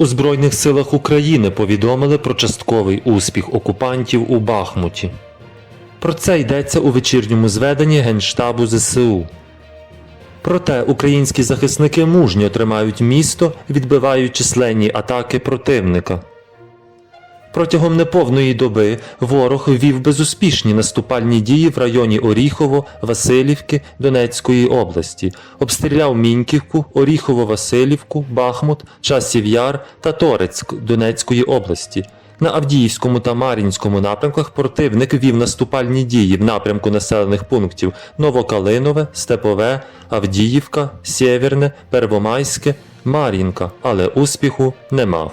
У Збройних силах України повідомили про частковий успіх окупантів у Бахмуті. Про це йдеться у вечірньому зведенні Генштабу ЗСУ. Проте українські захисники мужньо тримають місто, відбивають численні атаки противника. Протягом неповної доби ворог вів безуспішні наступальні дії в районі Оріхово, Васильівки Донецької області, обстріляв Міньківку, Оріхово-Василівку, Бахмут, Часів Яр та Торецьк Донецької області. На Авдіївському та Мар'їнському напрямках противник вів наступальні дії в напрямку населених пунктів Новокалинове, Степове, Авдіївка, Сєвєрне, Первомайське, Мар'їнка, але успіху не мав.